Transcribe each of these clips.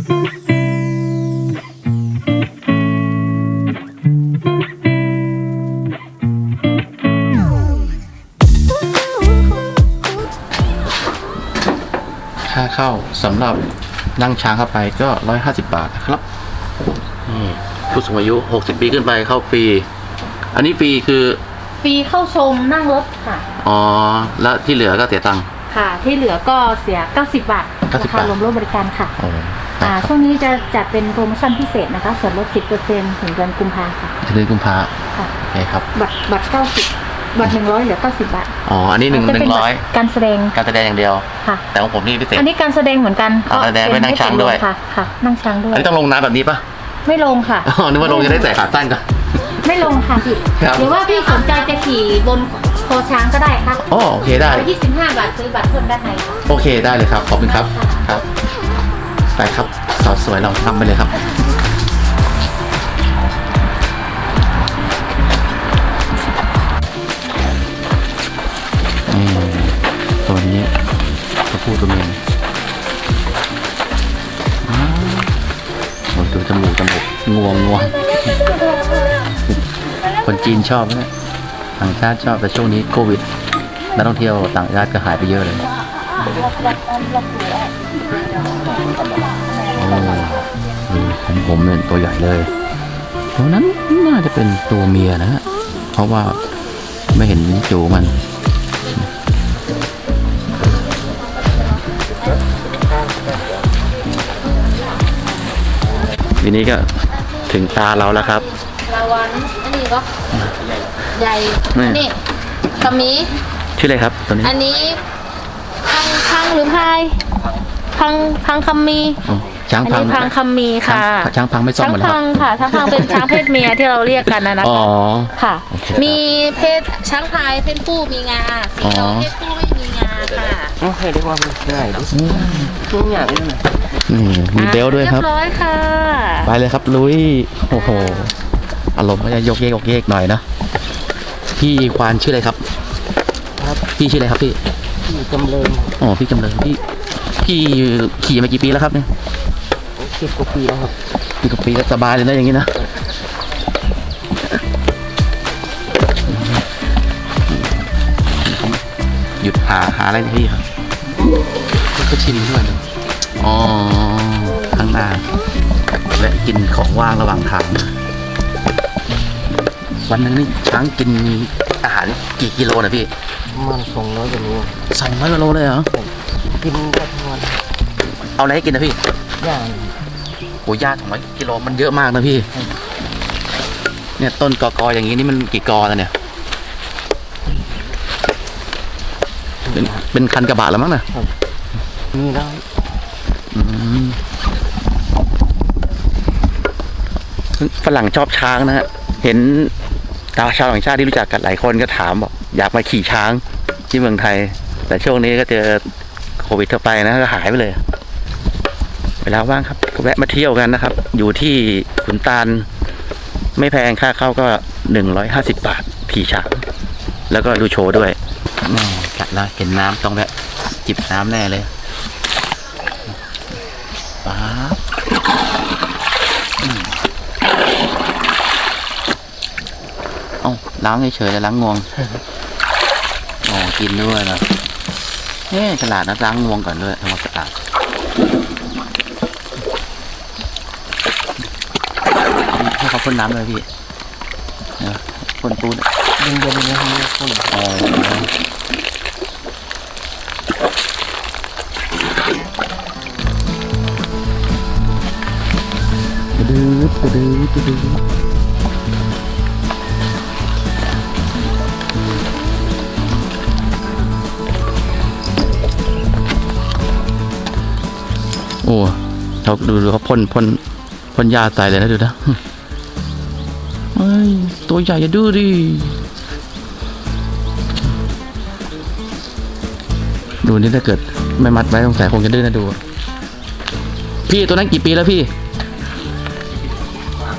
ค่าเข้าสำหรับนั่งช้างเข้าไปก็ 150 บาทนะครับนี่ผู้สูงอายุ 60 ปีขึ้นไปเข้าฟรี อันนี้ฟรีคือ ฟรีเข้าชมนั่งรถค่ะ อ๋อ แล้วที่เหลือก็เสียตังค์ ค่ะ ที่เหลือก็เสีย 90 บาท90ราคาบาท รวมรถบริการค่ะโอ้อ่าครับช่วงนี้จะจัดเป็นโปรโมชั่นพิเศษนะคะ ส่วนลด 10%ถึงเดือนกุมภาค่ะจะเดือนกุมภาค่ะโอเคครับ บัตรบัตร90บัตร100เหลือ90บาท อ๋อ อันนี้หนึ่งหจะนึ่เป็งบัร้อยตการแสดง การแสดงอย่างเดียว ค่ะ แต่ของผมนี่พิเศษ อันนี้การแสดงเหมือนกันอ่าแสดงไว้นั่งช้างด้วย ค่ะ ค่ะ นั่งช้างด้วอัยนนี้ต้องลงน้ำแบบนี้ปะไม่ลงค่ะ อ๋อ นึกว่าลงจะได้ใส่ขาสั้นก่อนไม่ลงค่ะพี่ครับหรือว่าพี่สนใจจะขี่บนคอช้างก็ได้ค่ะอ๋อโอเคได้ร้อยยี่สิบห้าบาทซื้อบัตรเพิ่มด้านในค่ะโอเคได้เลยครับ ขอบคุณครับ ครับ ไปครับสาวสวยเราทำไปเลยครับตัวนี้ตัวผู้ตัวเมียอ้โอ้ดูจมูกจมูกงวงงวงคนจีนชอบนะต่างชาติชอบแต่ช่วงนี้โควิดนักท่องเที่ยวต่างชาติก็หายไปเยอะเลย โอ้ดูของผมเนี่ยตัวใหญ่เลยตัวนั้นน่าจะเป็นตัวเมียนะฮะ เพราะว่าไม่เห็นจูมันทีนี้ก็ถึงตาเราแล้วครับลาวันอันนี้ก็ใหญ่ นี่นี่กะมีชื่ออะไรครับตัวนี้ อันนี้พังพัง หรือพายพังพังคำมีอ๋อช้างอันพังนี้พังคำมีค่ะช้างช้างพังไม่ซ่อมช้างเหมือนคพัรับงค่ะช้างพังเป็นช้างเพศเมียที่เราเรียกกันนะนะอ๋อ คะค่ะ โอเคครับ มีเพศช้างพายเพศผู้มีงาสีดำเพศผู้ไม่มีงาค่ะนี่มีเบลต์ด้วยครับ เรียบร้อยค่ะไปเลยครับลุย โอ้โห อารมณ์ก็จะยกเยกยกเยกหน่อยนะ พี่ควานชื่ออะไรครับครับพี่ชื่ออะไรครับพี่ พี่จำเริญอ๋อพี่จำเริญพี่พี่ขี่มากี่ปีแล้วครับเนี่ยสิบกว่าปีแล้วครับปีกว่าปีแล้วสบายเลยนะอย่างนี้นะหยุดหาหาอะไรนะพี่ครับก็ชิมด้วยนะอ๋อข้างหน้าและกินของว่างระหว่างทางวันหนึงนี่ช้างกินอาหารกี่กิโลนะพี่ ประมันสองร้อยกว่าโลสองร้อยกิโลเลยเหรอกินได้ทั้งวันเอาอะไรให้กินนะพี่ย่างโหยาสองร้อยกิโลมันเยอะมากนะพี่ เนี่ยต้นกอกออย่างนี้นี่มันกี่กอแล้วเนี่ย เป็นเป็นคันกระบะแล้วมั้งนะมีได้อืมฝรั่งชอบช้างนะฮะ เห็นชาวชาวต่างชาติที่รู้จักกันหลายคนก็ถามบอก อยากมาขี่ช้างที่เมืองไทย แต่ช่วงนี้ก็เจอโควิดเข้าไปนะก็หายไปเลย เวลาว่างครับก็แวะมาเที่ยวกันนะครับ อยู่ที่ขุนตาลไม่แพงค่าเข้าก็หนึ่งร้อยห้าสิบบาทขี่ช้างแล้วก็ดูโชว์ด้วยแม่กัดแล้วเห็นน้ำต้องแวะจิบน้ำแน่เลยป๊าอืมเอาล้างเฉยๆแล้วล้างงวง กินด้วยนะเนี่ยฉลาดนะล้างงวงก่อนด้วยทำความสะอาดให้เขาพ่นน้ำเลยพี่เนอะพ่นปูนเย็นเย็นะครับคนอ๋อ ดูดูเขาพ่นพ่นพ่นยาใส่เลยนะดูนะเฮ้ยตัวใหญ่อย่าดื้อดิดูนี่ถ้าเกิดไม่มัดไว้สงสัยคงจะดื้อนะดู พี่ตัวนั้นกี่ปีแล้วพี่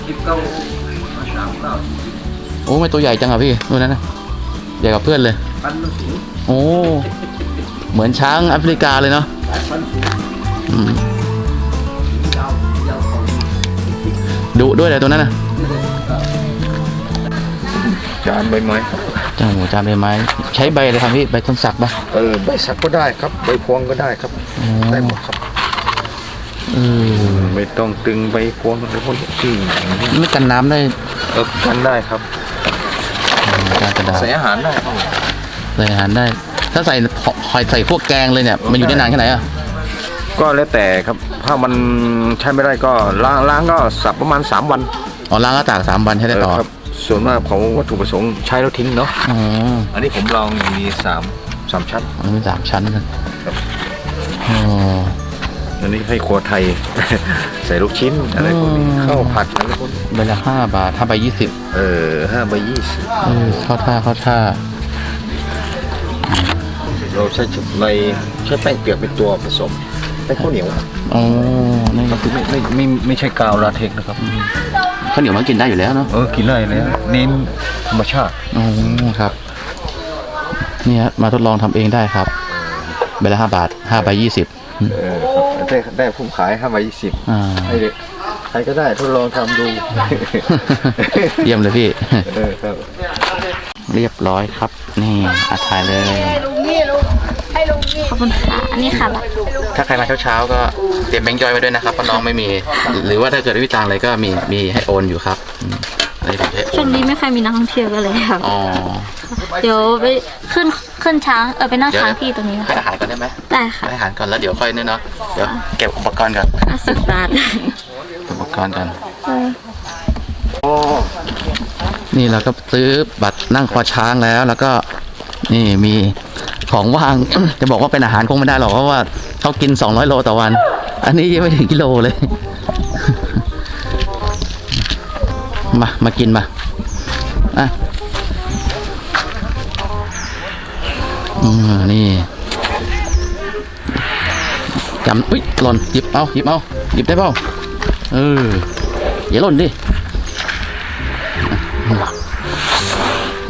สิบเก้าสามเก้าโอ้ไม่ตัวใหญ่จังอะพี่ตัวนั้นนะใหญ่กว่าเพื่อนเลยพันสูงโอ้เหมือนช้างแอฟริกาเลยเนาะ ดุด้วยเลยตัวนั้นนะจานใบไม้ครับเจ้าหมูจานใบไม้ ใช้ใบอะไรทำพี่ใบต้นสักปะเออใบสักก็ได้ครับ ใบพวงก็ได้ครับอ๋อได้หมดครับเออไม่ต้องตึงใบพวงอะไรพวกนี้จริงไม่กันน้ำได้เออกันได้ครับการกระดาษใส่อาหารได้ครับใส่อาหารได้ ถ้าใส่หอยใส่พวกแกงเลยเนี่ยมันอยู่ได้นานแค่ไหนอะก็แล้วแต่ครับ ถ้ามันใช้ไม่ได้ก็ล้างล้างก็สับประมาณ 3 วันอ๋อล้างก็ตากสามวันใช้ได้ต่อเครับ ส่วนมากของวัตถุประสงค์ใช้แล้วทิ้งเนาะอ๋ออันนี้ผมลองมีสามสามชั้นอันนี้เป็นสามชั้นนะอ๋อ อันนี้ให้ครัวไทย ใส่ลูกชิ้นอะไรพวกนี้อืม ข้าวผัดอะไรพวกนี้ใบละห้าบาทห้าใบยี่สิบเออห้าใบยี่สิบเออเข้าท่าเข้าท่าเราใช้ชุบในใช้แป้งเปียกเป็นตัวผสม แป้งข้าวเหนียวอ๋อนี่ก็คือไม่ไม่ไม่ไม่ใช่กาวลาเทกซ์นะครับ ข้าวเหนียวมันกินได้อยู่แล้วเนาะเออกินได้เลยเน้นธรรมชาติอ๋อครับนี่ฮะมาทดลองทำเองได้ครับใบละห้าบาทห้าใบยี่สิบเออครับได้ได้ผมขายห้าใบยี่สิบอ่า ให้เด็กใครก็ได้ทดลองทำดู เยี่ยมเลยพี่ เออครับ เรียบร้อยครับ นี่อาถ่ายเลย ขอบคุณค่ะอันนี้ค่ะแบบถ้าใครมาเช้าๆก็เตรียมแบงค์ย่อยไว้ด้วยนะครับเพราะน้องไม่มี หรือว่าถ้าเกิดไม่มีตังค์อะไรก็มีมีให้โอนอยู่ครับอืมอันนี้ผมให้โอช่วงนนี้ไม่ค่อยมีนักท่องเที่ยวกันเลยครับ อ๋อเดี๋ยวไปขึ้นขึ้นช้างเออไปนั่งเดี๋ยวช้างที่ตรงนี้ให้อาหารก่อนได้ไหมได้ค่ะให้อาหารก่อนแล้วเดี๋ยวค่อยเนี่ยเนาะเดี๋ยวเก็บอุปกรณ์ก่อนห้าสิบบาทอุปกรณ์กันเออนี่เราก็ซื้อบัตรนั่งคอช้างแล้ว แล้วก็นี่มี ของว่าง จะบอกว่าเป็นอาหารคงไม่ได้หรอกเพราะว่าเขากิน 200 โลต่อวัน อันนี้ยังไม่ถึงกิโลเลย มา มากินมาอะอืมนี่จำอุ้ยหล่นหยิบเอาหยิบเอาหยิบได้เปล่าเอออย่าหล่นดิ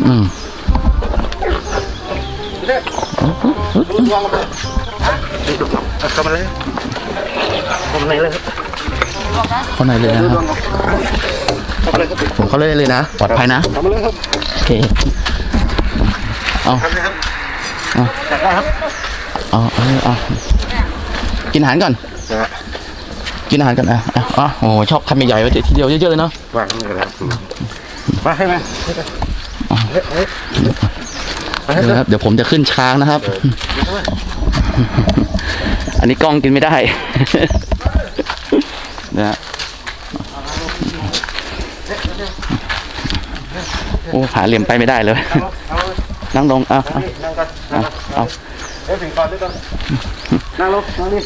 อืม เข้ามาเลยเข้ามาเลยครับเข้าในเลยนะครับผมเข้าเลยเลยนะ ปลอดภัยนะเข้ามาเลยครับโอเคเอาทำเลยครับเอาจัดได้ครับเอาเอาเอากินอาหารก่อนนะฮะกินอาหารก่อนอะอะอ๋อโอ้โหชอบคำใหญ่ๆไว้ทีเดียวเยอะๆเลยเนาะวางนี่ก็ได้มาให้ไหม ดี๋ยวเลยนะครับ เดี๋ยวผมจะขึ้นช้างนะครับ อันนี้กล้องกินไม่ได้นะฮะโอ้หาเหลี่ยมไปไม่ได้เลย นั่งลงเอาเอานั่งกันเอาเอาเอ้ยถึงก่อนด้วยกันนั่งลงนั่งดิ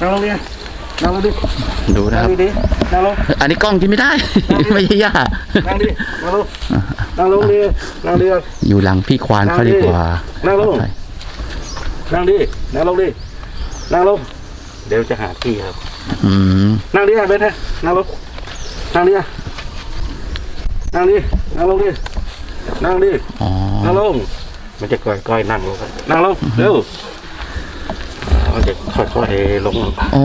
นั่งลงดิ นั่งลงดิดูนะนั่ครับงดินั่งลง อันนี้กล้องกินไม่ได้ ไม่ใช่ย่านั่งดิ นั่งลง นั่งลงดินั่งดิ อยู่หลังพี่ควานเขาดีกว่านั่งลง นั่งดิ นั่งลงดิ นั่งลง เดี๋ยวจะหาที่ครับ อืมนั่งดิเบนฮะนั่งลง นั่งดิอะนั่งดิ นั่งลงดิ นั่งดิ อ๋อนั่งลง มันจะค่อยๆนั่งลงครับนั่งลง เร็ว อ่ามันจะค่อยๆลงโอ้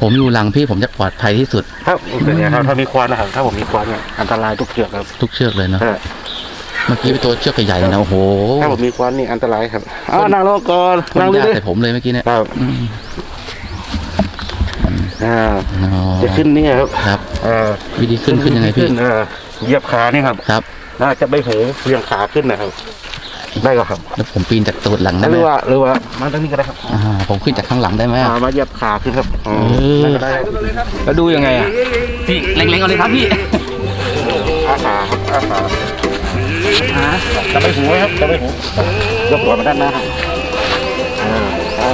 ผมอยู่หลังพี่ผมจะปลอดภัยที่สุด ครับเป็นไงครับถ้ามีควันนะครับถ้าผมมีควันเนี่ยอันตรายทุกเชือกครับ ทุกเชือกเลยเนาะถ้าเมื่อกี้เป็นตัวเชือกใหญ่ๆนะโอ้โหถ้าผมมีควันนี่อันตรายครับอ้าวนั่งลงก่อนพ่นั่งนดิยาใส่ผมเลยเมื่อกี้เนี่ยครับอืมอ่าอ๋อจะขึ้นเนี่ยครับครับเออวิธีขึ้นขึ้นยังไงพี่เออเหยียบขานี่ครับครับน่าจะใบหูเรียงขาขึ้นนะครับ ได้ก็ครับแล้วผมปีนจากตูดหลังได้หไหมรือว่าหรือว่ามาตรงนี้ก็ได้ครับอ่าผมขึ้นจากข้างหลังได้ไหมอ่ามาเหยียบขาขึ้นครับอ๋อเออได้ก็ได้ครับแล้วดูยังไงอะพี่เล็งๆเอาเลยครับพี่อาขาครับอาขาจะใบหูไว้ครับจะใบหูยกหัวมาด้านหน้าครับอ่า อ๋อ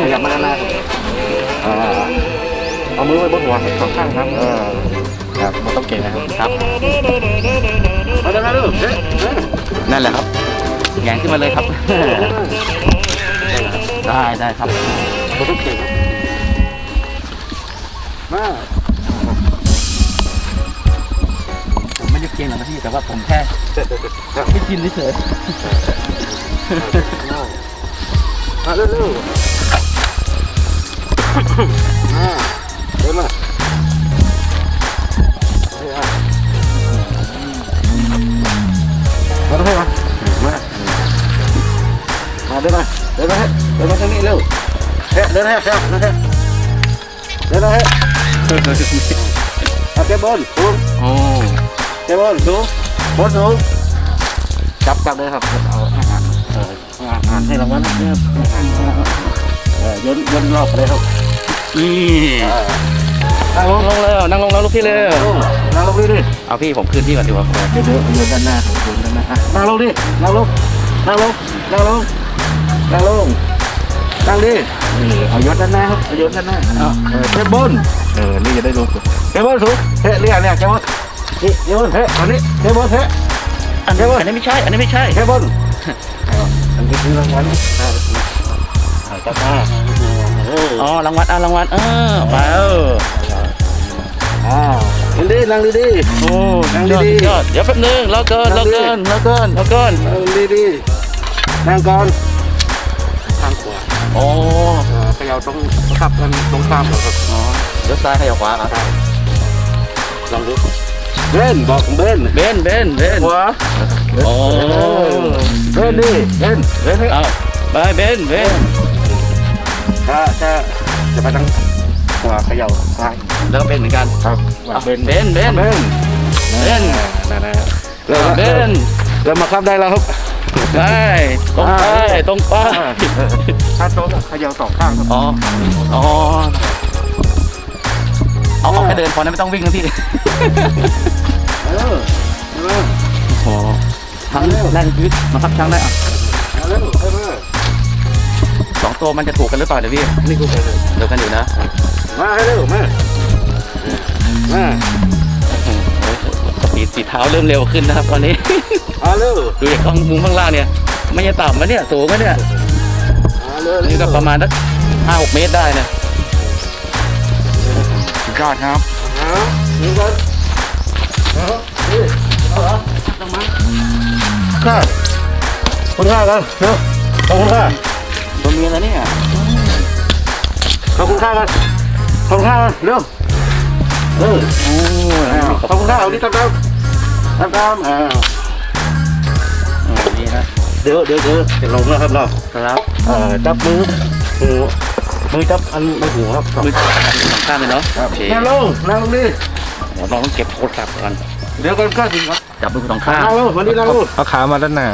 ขยับมาด้านหน้าครับอ่าเอามือไว้บนหัวครับสองข้างครับเออครับมันต้องเก่งนะครับ ครับ มาด้านหน้าดูเอ๊ะเอ๊ะนั่นแหละครับ แงนขึ้นมาเลยครับ ได้ได้ครับมันต้องเก่งครับมาผมไม่ได้เก่งหรอกนะพี่แต่ว่าผมแค่ไม่กินเฉยมาเร็วๆมาเดินมาเฮ้ยอะมา เดินมาเดินมาเดินมาทางนี้เร็วเฮ้ยเดินให้เฮ้ยเดินให้เดินให้เอาเก็บบนสูงโอ้เก็บบนสูงบนสูงจับจับเลยครับเอาอาหารเออเอาอาหารให้รางวัลนะครับอาหารเออโยนโยนรอบไปเลยครับนี่เออนั่งลงลงเลยนั่งลงแล้วลูกพี่เลยนั่งลงดิดิเอาพี่ผมคืนพี่ก่อนดีกว่าเดี๋ยวเดี๋ยวเดี๋ยวด้านหน้าเดี๋ยวด้านหน้าอะนั่งลงดินั่งลงนั่งลงนั่งลง นั่งลงนั่งดินี่เอายศด้านหน้าครับเอายศด้านหน้าเอาเออเทบนเออนี่จะได้ลงเทบนสูงเฮ้เรียกเนี่ยเทบนนี่เทบนเฮ้อันนี้เทบนเฮ้อันนี้อันนี้ไม่ใช่ อันนี้ไม่ใช่เทบนเอาอันนี้คือรางวัลอ่าเอาจับมาเอออ๋อรางวัลอะรางวัลเออไปเอออ้าวนั่งดินั่งดีๆโอ้นั่งยอดดีๆยอดเดี๋ยวแป๊บนึงรอเกินรอเกินรอเกินรอเกินนั่งดีๆนั่งก่อนทางขวาโอ้เอ่อเขย่าตรงขับกันตรงข้ามครับอ๋อเดี๋ยวซ้ายให้ขวาอะลองดูเบนบอกเบนเบนเบนเบนหัวโอ้เบนดิเบนเบนให้เอาไปเบนเบนถ้าถ้าจะไปทางขวาเขย่าซ้ายแล้วก็เบนเหมือนกันครับเอาเบนเบนเบนเบนเบนนั่นนะเริ่มเบนเริ่มมาขับได้แล้วครับ ไปตรงไปตรงไปถ้าโต๊ะเขย่าสองข้างครับอ๋อ อ๋อ เอาเอาแค่เดินพอนะไม่ต้องวิ่งนะพี่เออเออโอ้ทั้งแรกในชีวิตมาครับช้างได้อะเอาเร็วเอามาสองตัวมันจะถูกกันหรือเปล่าเดี๋ยวพี่นี่กูไปเลยเดี๋ยวกันอยู่นะ มาให้เร็วมามา สปีดสีเท้าเริ่มเร็วขึ้นนะครับตอนนี้เอาเร็วดูจากข้างมุมข้างล่างเนี่ย ไม่จะต่ำนะเนี่ยสูงนะเนี่ยเอาเร็วนี่ก็ประมาณสักห้าหกเมตรได้นะสุดยอดครับเอานี่ก่อนเอานี่เอาเหรอต้องมาข้าคุณค่ากันเร็วขอบคุณค่าตัวเมียแล้วเนี่ยขอบคุณค่ากันขอบคุณค่ากันเร็วเออโอ้เอาขอบคุณค่าเอานี่ตามตาม ตามตามอ่านี่ฮะเดี๋ยวเดี๋ยวเดี๋ยวจะลงแล้วครับเราครับเอ่อจับมือหูมือจับอันไม่หูครับมือสองข้างเลยเนาะครับโอเคนั่งลงนั่งลงดิเดี๋ยวเราต้องเก็บโทรศัพท์ก่อนเดี๋ยวก่อนก็ถึงครับจับมือสองข้างนั่งลงวันนี้นั่งลงเอาขามาด้านหน้า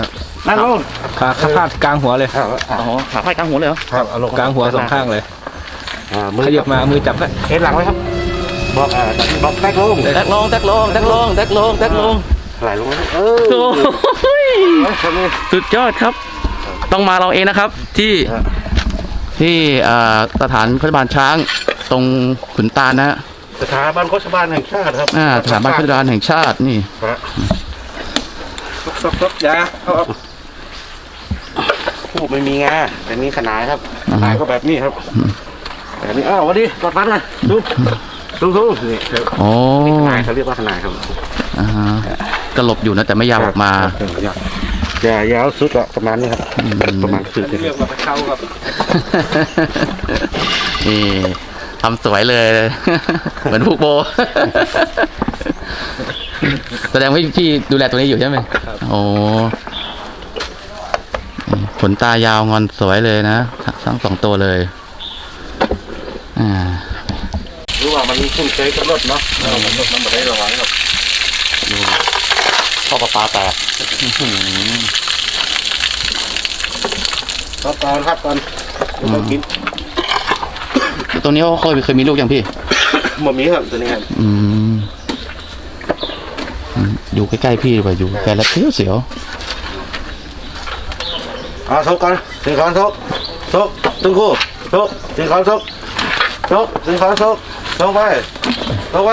นั่งลงขาขาพาดกลางหัวเลยครับอ๋อขาไขว้กลางหัวเลยเหรอครับเอาลงกลางหัวสองข้างเลยอ่ามือขยับมามือจับได้เอ็นหลังไว้ครับบอกอ่าบอกแตกลงแตกลงแตกลงแตกลงแตกลงแตกลง ไหลลงแล้วเออโอ้ยเฮ้ยคนนี้สุดยอดครับ ต้องมาเราเองนะครับ ที่ครับ ที่อ่าสถานพยาบาลช้างตรงขุนตาลนะฮะสถาบันโฆษบาลแห่งชาติครับอ่าสถาบันพยาบาลแห่งชาตินี่ครับซบซบยาเอาเอาผู้ไม่มีงาแต่มีขนายครับขนายก็แบบนี้ครับแบบนี้อ้าววันนี้กดฟันนะดูดูดูนี่ครับโอ้ขนายเขาเรียกว่าขนายครับ อ่าฮะ กระหลบอยู่นะแต่ไม่ยาวออกมาอย่าอย่าอย่าเอาสุดอะประมาณนี้ครับอืมประมาณสุดเรื่องมาเข้าครับนี่ทำสวยเลย เหมือนผูกโบ แสดงว่าพี่ดูแลตัวนี้อยู่ใช่ไหมโอ้นี่ขนตายาวงอนสวยเลยนะทั้งสองตัวเลยอ่ารู้ว่ามันคุ้นเคยกับรถเนาะเออมันรถมันไม่ได้ระวังครับ พ่อปลาปลาแตกครับก่อนครับก่อนไม่ต้องกินตัวนี้เขาเคยเคยมีลูกยังพี่หมอมีครับตัวนี้ครับอืมอืมอยู่ใกล้ๆพี่ดีกว่าอยู่ไกลแล้วเสียวเสียวเอาทกก่อนถึงก่อนทกทกตึงคู่ทกถึงก่อนทกทกถึงก่อนทกทกไปทกไป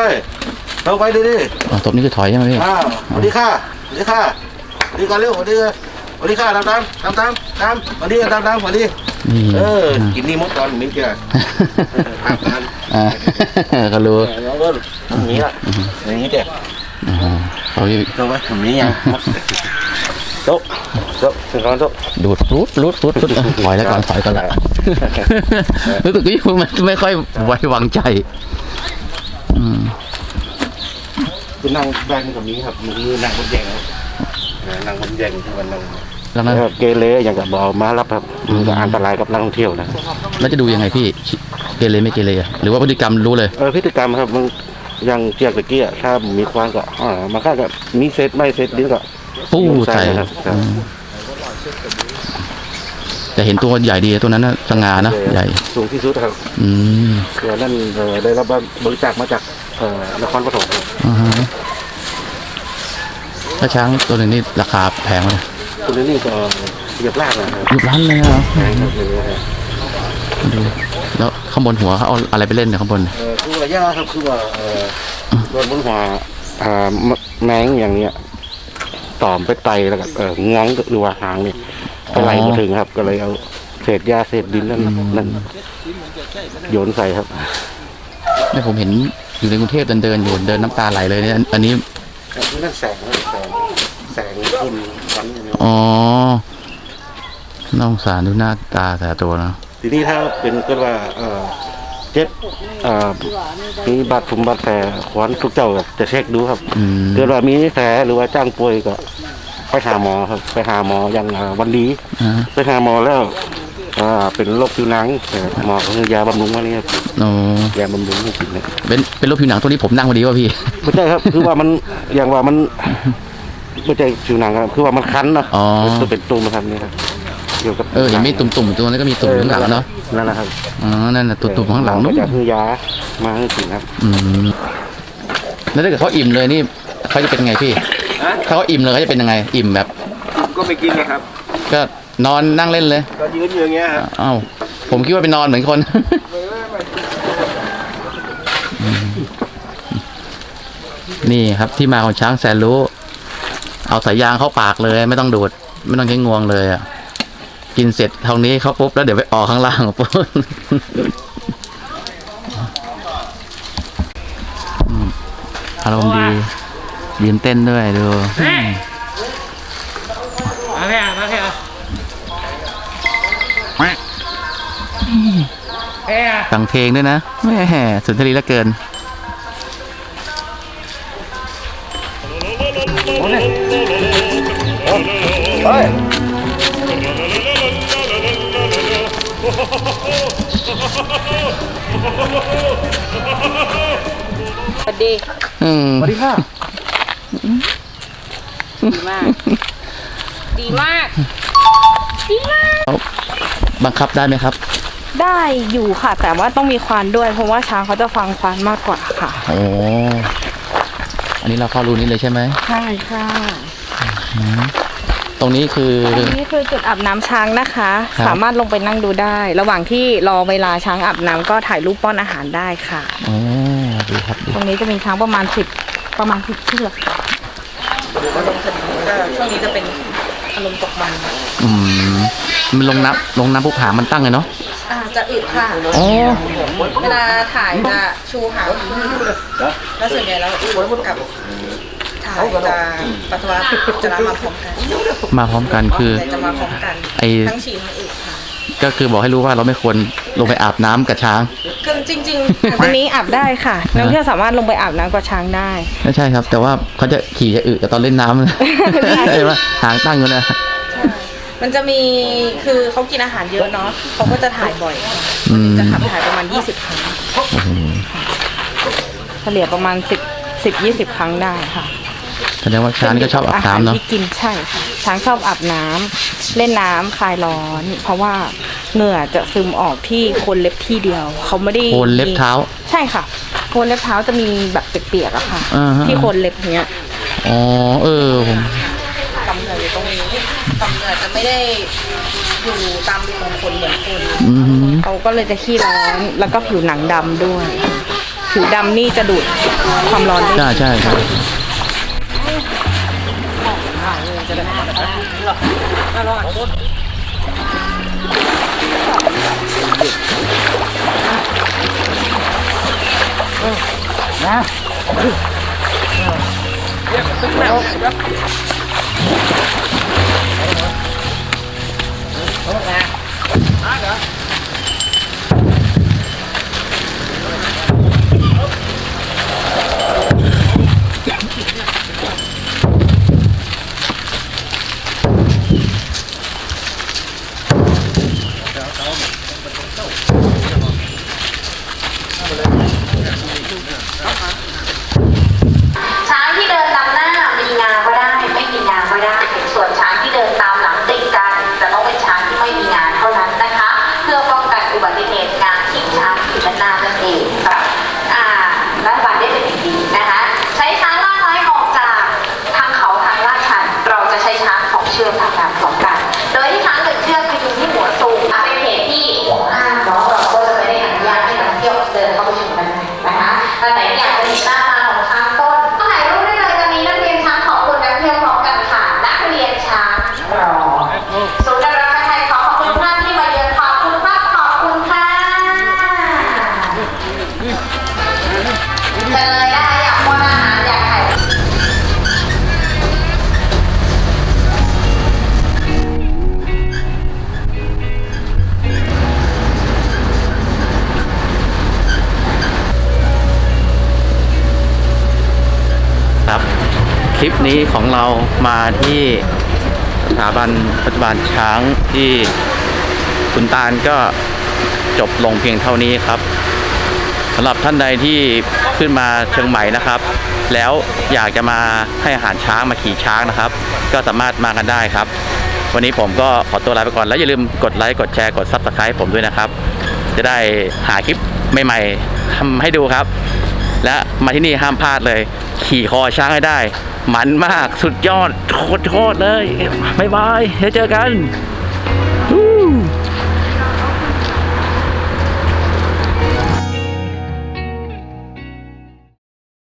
ทกไปดีดีอ๋อตบนี่คือถอยใช่ไหมพี่อ้าวสวัสดีค่ะสวัสดีค่ะสวัสดีก่อนเร็วสวัสดีสวัสดีค่ะตามตามตามตามตามสวัสดีตามตามสวัสดีนี่เออกินนี่มดก่อนมิ้นเกียร์อาบน้ำอ่าก็รู้เออแล้วก็อย่างนี้ละอย่างนี้เจ๊อ่าเขาจบไหมอย่างนี้ยังจบจบถึงก่อนจบดูดรูดรูดรูดรูดอะถอยแล้วก่อนถอยก่อนละรู้สึกว่ายังไม่ไม่ค่อยไว้วางใจ อืม คือนั่งแบนกับนี้ครับมือนั่งบนแยงครับเออนั่งบนแยงที่มันนั่งแล้วนะเกเรอย่างกับบอมารับครับมันก็อันตรายกับนักท่องเที่ยวนะแล้วจะดูยังไงพี่เกเรไม่เกเรอะหรือว่าพฤติกรรมรู้เลยเออพฤติกรรมครับมันอยังเจียกตะเกียถ้ามีความก็อ่ามันก็แบบมีเซตไม่เซตนี้ก็ปู้ใส่ครับครับอืมแต่เห็นตัวใหญ่ดีตัวนั้นนะสง่านะใหญ่สูงที่สุดครับ อืมเดี๋ยวนั่นเอ่อได้รับบริจาคมาจาก เอ่อนครปฐมครับอ่าฮะถ้าช้างตัวหนึงนี่ราคาแพงไหมคุณนี่ก็เหยียบลากนะครับหยุดร้านเลยเหรอแพงครับเลยนะครับดูแล้วข้างบนหัวเขาเอาอะไรไปเล่นเนี่ยข้างบน เอ่อคือระยะครับคือว่าเอ่อโดนบนหัวอ่าแมงอย่างเนี้ยตอมไปไตแล้วก็เอองวงหรือว่าหางเนี่ยไปไล่มาถึงครับ ก็เลยเอาเศษหญ้าเศษดินนั่นนั่นโยนใส่ครับ เนี่ยผมเห็น อยู่ในกรุงเทพเดินเดินอยู่เดินน้ำตาไหลเลยเนี่ยอันอันนี้ นั่นแสงแสงแสงคุณฟันอย่างนี้อ๋อน่าสงสารดูหน้าตาแต่ตัวนะทีนี้ถ้าเป็นก็ว่าเอ่อเจ็บเอ่อมีบาดผมบาดแผลขวานทุกเจ้าก็จะเช็คดูครับอืมเกิดว่ามีแผลหรือว่าจ้างป่วยก็ ไปหาหมอครับ ไปหาหมออย่างอ่าวันดีอ่า ไปหาหมอแล้ว อ่าเป็นโรคผิวหนังแต่หมอก็คือยาบำรุงมาเนี่ยครับโอ้ยาบำรุงให้กินนะเป็นเป็นโรคผิวหนังตัวนี้ผมนั่งพอดีวะพี่ ไม่ใช่ครับ คือว่ามันอย่างว่ามันไม่ใช่ผิวหนังครับคือว่ามันคันเนาะอ๋อ มันเป็นตุ่มครับนี่ครับเกี่ยวกับเออเห็นมีตุ่มๆตัวนั้นก็มีตุ่มอยู่ข้างหลังเนาะนั่นแหละครับอ๋อนั่นน่ะตุ่มๆข้างหลังหมนู้อนก็จะคือยามาให้กินครับ อืมแล้วถ้าเกิดเขาอิ่มเลยนี่เขาจะเป็นไงพี่ ฮะถ้าเขาอิ่มเลยเขาจะเป็นยังไง อิ่มแบบ ก็ไม่กินนะครับ ก็ นอนนั่งเล่นเลยก็ยืนอยู่อย่างเงี้ยครับเอ้าผมคิดว่าไปนอนเหมือนคนอืมนี่ครับที่มาของช้างแสนรู้ เอาสายยางเข้าปากเลย ไม่ต้องดูด ไม่ต้องใช้งวงเลยอะกินเสร็จทางนี้เขาปุ๊บแล้วเดี๋ยวไปออกข้างล่างปุ๊บอืมอารมณ์ดียืนเต้นด้วยดู แค่ฟังเพลงด้วยนะแม่สุนทรีเหลือเกินสวัสดีอืมสวัสดีค่ะ ดีมาก ดีมาก ดีมาก บังคับได้ไหมครับ ได้อยู่ค่ะ แต่ว่าต้องมีควานด้วย เพราะว่าช้างเขาจะฟังควานมากกว่าค่ะโอ้อันนี้เราเข้ารูนี้เลยใช่ไหมใช่ค่ะตรงนี้คืออันนี้คือจุดอาบน้ำช้างนะคะ ครับ สามารถลงไปนั่งดูได้ ระหว่างที่รอเวลาช้างอาบน้ำก็ถ่ายรูปป้อนอาหารได้ค่ะโอ้ดูครับดูตรงนี้จะมีช้างประมาณสิบประมาณสิบเชือกช่วงนี้จะเป็นอารมณ์ตกมันอืม มันลงน้ำลงน้ำปุ๊บหางมันตั้งเลยเนาะอ่าจะอึค่ะ อ๋อเวลาถ่ายจะชูหางแล้วส่วนใหญ่แล้วอึกับถ่ายจะปัสสาวะจะรับมาพร้อมกันมาพร้อมกันคือจะมาพร้อมกันไอทั้งฉี่ทั้งอึค่ะ ก็คือบอกให้รู้ว่าเราไม่ควรลงไปอาบน้ำกับช้าง คือจริงๆตรงนี้อาบได้ค่ะนักท่องเที่ยวสามารถลงไปอาบน้ำกับช้างได้ ไม่ใช่ครับ แต่ว่าเขาจะขี่จะอึแต่ตอนเล่นน้ำใช่ไหมหางตั้งอยู่นะ มันจะมีคือเขากินอาหารเยอะเนาะเขาก็จะถ่ายบ่อย อืมจะขับถ่ายประมาณ 20 ครั้งโอ้โหเฉลี่ยประมาณ 10 10 20 ครั้งได้ค่ะแสดงว่าช้างนี่ก็ชอบอาบน้ำเนาะ ที่กินใช่ค่ะช้างชอบอาบน้ำเล่นน้ำคลายร้อน เพราะว่าเหงื่อจะซึมออกที่โคนเล็บที่เดียวเขาไม่ได้โคนเล็บเท้าใช่ค่ะโคนเล็บเท้าจะมีแบบเปียกๆอะค่ะ อ่าฮะ ที่โคนเล็บเนี้ย อ๋อเออผม กำเนิดอยู่ตรงนี้ กำเนิดจะไม่ได้อยู่ตามรูของคนเหมือนคนอืมเขาก็เลยจะขี้ร้อนแล้วก็ผิวหนังดำด้วย ผิวดำนี่จะดูดความร้อนได้ใช่ใช่ใช่ เแนี้ของเรามาที่สถาบันปัจจุบันช้างที่คุณตาลก็จบลงเพียงเท่านี้ครับสำหรับท่านใดที่ขึ้นมาเชียงใหม่นะครับ แล้วอยากจะมาให้อาหารช้างมาขี่ช้างนะครับ ก็สามารถมากันได้ครับ วันนี้ผมก็ขอตัวลาไปก่อน แล้วอย่าลืมกดไลค์กดแชร์กด Subscribe ผมด้วยนะครับ จะได้หาคลิปใหม่ๆทำให้ดูครับ และมาที่นี่ห้ามพลาดเลย ขี่คอช้างให้ได้ มันมากสุดยอดโคตรเลย บ๊ายบาย เดี๋ยวเจอกัน